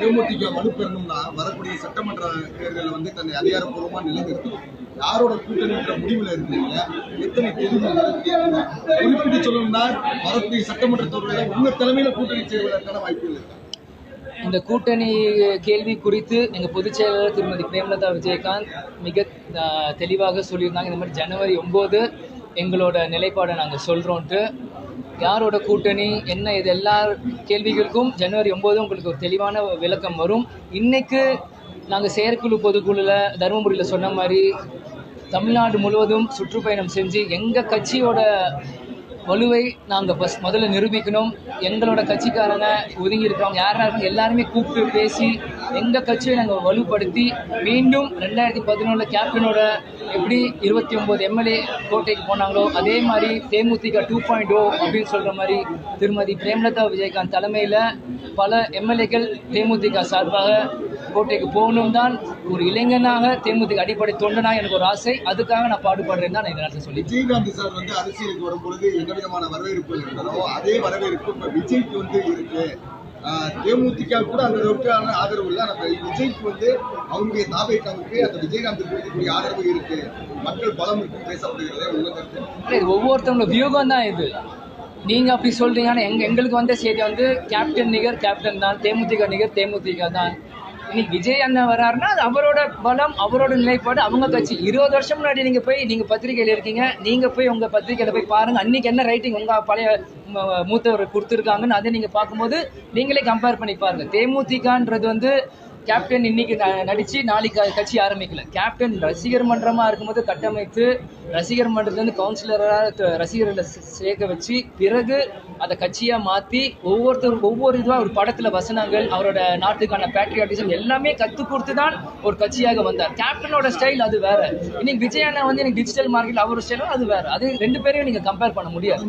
தேமுதிக வலுப்பெறணும்னா வரக்கூடிய சட்டமன்ற தேர்தலில் வந்து தன்னை அதிகாரப்பூர்வமாக நிலைநிறுத்தும் யாரோட கூட்டணின்ற முடிவில் இருக்கீங்க எத்தனை தொகுதிகள் குறிப்பிட்டு சொல்லணும்னா வரக்கூடிய சட்டமன்ற தேர்தலில் உங்க தலைமையில கூட்டணி செய்வதற்கான வாய்ப்புகள் இருக்கு? இந்த கூட்டணி கேள்வி குறித்து எங்கள் பொதுச் செயலாளர் திருமதி பிரேமலதா விஜயகாந்த் மிக தெளிவாக சொல்லியிருந்தாங்க. இந்த மாதிரி ஜனவரி ஒம்பது எங்களோட நிலைப்பாடை நாங்கள் சொல்கிறோன்ட்டு யாரோட கூட்டணி என்ன இது எல்லா கேள்விகளுக்கும் ஜனவரி ஒம்போது உங்களுக்கு ஒரு தெளிவான விளக்கம் வரும். இன்றைக்கு நாங்கள் செயற்குழு பொதுக்குழுல தருமபுரியில் சொன்ன மாதிரி தமிழ்நாடு முழுவதும் சுற்றுப்பயணம் செஞ்சு எங்கள் கட்சியோட வலுவை நாங்கள் ஃபஸ்ட் முதல்ல நிரூபிக்கணும். எங்களோட கட்சிக்காரங்க ஒதுங்கி இருக்கிறவங்க யார் யாரும் எல்லாருமே கூப்பிட்டு பேசி எங்கள் கட்சியை நாங்கள் வலுப்படுத்தி மீண்டும் ரெண்டாயிரத்தி பதினொன்றில் கேப்டனோட எப்படி இருபத்தி ஒம்பது எம்எல்ஏ கோட்டைக்கு போனாங்களோ அதே மாதிரி தேமுதிக டூ பாயிண்ட் ஓ அப்படின்னு சொல்கிற மாதிரி திருமதி பிரேமலதா விஜயகாந்த் தலைமையில் பல எம்எல்ஏக்கள் தேமுதிக சார்பாக கோட்டைக்கு போகணும் தான் ஒரு இளைஞனாக தேமுதிக அடிப்படை தொண்டனாக எனக்கு ஒரு ஆசை. அதுக்காக நான் பாடுபடுறேன் தான் நான் இந்த நேரத்தில் சொல்லி விஜயகாந்த் சார் வந்து அரசியலுக்கு வரும்பொழுது எந்த விதமான வரவேற்பு இருந்ததோ அதே வரவேற்பு விஜய்க்கு வந்து இருக்கு. தேமுதிக கூட அந்த அளவுக்கான ஆதரவு இல்லை. ஆனா விஜய்க்கு வந்து அவங்களுடைய தாபேக்காவுக்கு அந்த விஜயகாந்த் இருக்கக்கூடிய ஆதரவு இருக்கு. மக்கள் பலம் இருக்கு பேசப்படுகிறது ஒவ்வொருத்தவங்களோட வியூகம் தான் இது. நீங்கள் அப்படி சொல்கிறீங்கன்னா எங்க எங்களுக்கு வந்த செய்தி வந்து கேப்டன் நிகர் கேப்டன் தான் தேமுதிக நிகர் தேமுதிக தான். இன்னைக்கு விஜய் அண்ணன் வராருன்னா அது அவரோட பலம் அவரோட நிலைப்பாடு அவங்க கட்சி. இருபது வருஷம் முன்னாடி நீங்கள் போய் நீங்கள் பத்திரிகையில் இருக்கீங்க. நீங்கள் போய் உங்கள் பத்திரிகையில் போய் பாருங்கள் அன்றைக்கி என்ன ரைட்டிங் உங்கள் பழைய மூத்தவர் கொடுத்துருக்காங்கன்னு அதை நீங்கள் பார்க்கும்போது நீங்களே கம்பேர் பண்ணி பாருங்கள் தேமுதிகன்றது வந்து கேப்டன் இன்னைக்கு நடிச்சு நாளைக்கு கட்சி ஆரம்பிக்கல. கேப்டன் ரசிகர் மன்றமா இருக்கும்போது கட்டமைத்து ரசிகர் மன்றத்துலேருந்து கவுன்சிலராக ரசிகர்களை சேர்க்க வச்சு பிறகு அதை கட்சியா மாத்தி ஒவ்வொருத்தரும் ஒவ்வொரு இதுவா ஒரு படத்துல வசனங்கள் அவரோட நாட்டுக்கான பேட்ரியாட்டிசம் எல்லாமே கத்து கொடுத்து தான் ஒரு கட்சியாக வந்தார். கேப்டனோட ஸ்டைல் அது வேற. இன்னைக்கு விஜய் அண்ணா வந்து எனக்கு டிஜிட்டல் மார்க்கெட் அவர் ஸ்டைலும் அது வேற. அது ரெண்டு பேரையும் நீங்க கம்பேர் பண்ண முடியாது.